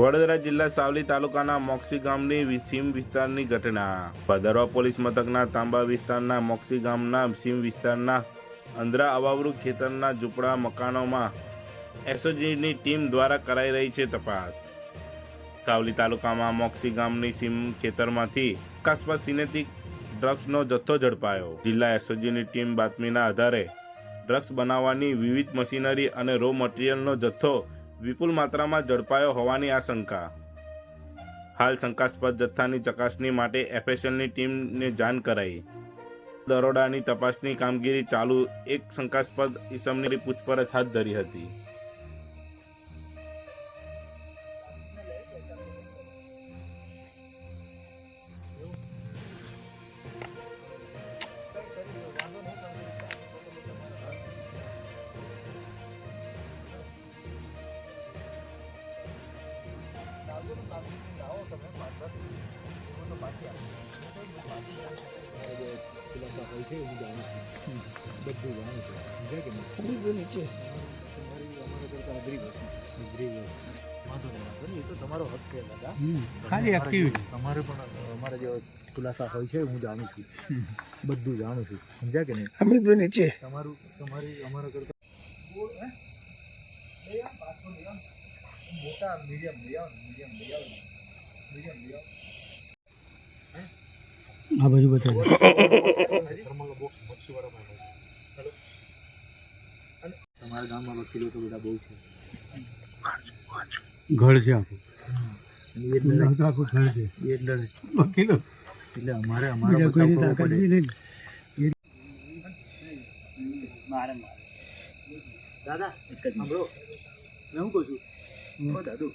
વડોદરા જિલ્લા સાવલી તાલુકાના મોક્ષી ગામની સીમ વિસ્તારની ઘટના. ભદરવા પોલીસ મથકના તાંબા વિસ્તારના મોક્ષી ગામના સીમ વિસ્તારના અંદ્રા અવાવરૂ ખેતરના ઝૂંપડા મકાનોમાં એસઓજીની ટીમ દ્વારા કરાઈ રહી છે તપાસ. સાવલી તાલુકામાં મોક્ષી ગામની સીમ ખેતરમાંથી આકાશમાં સિનેટિક ડ્રગ્સનો જથ્થો ઝડપાયો. જિલ્લા એસઓજીની ટીમ બાતમીના આધારે ડ્રગ્સ બનાવવાની વિવિધ મશીનરી અને રો મટીરિયલનો જથ્થો વિપુલ માત્રામાં ઝડપાયો હોવાની આશંકા. હાલ શંકાસ્પદ જથ્થાની ચકાસણી માટે એફએસએલની ટીમને જાણ કરાઈ. દરોડાની તપાસની કામગીરી ચાલુ, એક શંકાસ્પદ ઇસમની પૂછપરછ હાથ ધરી હતી. ખાલી એક્ટિવિટી તમારે પણ અમારા જે ખુલાસા હોય છે હું જાણું છું. બધું જાણું છું. સમજ્યા કે નહીં? અમૃતભાઈ નીચે. તમારું તમારી અમારા કરતા મોટા medium medium medium medium medium આ બાજુ બતાવી થર્મલ બોક્સ મચ્છીવાળામાં હોય. હેલો? અને તમારા ગામમાં વકીલો તો બધા બહુ છે. ઘર છે આખું. અને એ જ લડે તો આખું ઘર છે. એ જ લડે વકીલો. એટલે અમારે અમારો બીજા બચાવ કોઈની કરવો તાકાત નહીં દાદા સાંભળો. કહું છું? ઓ દાદુ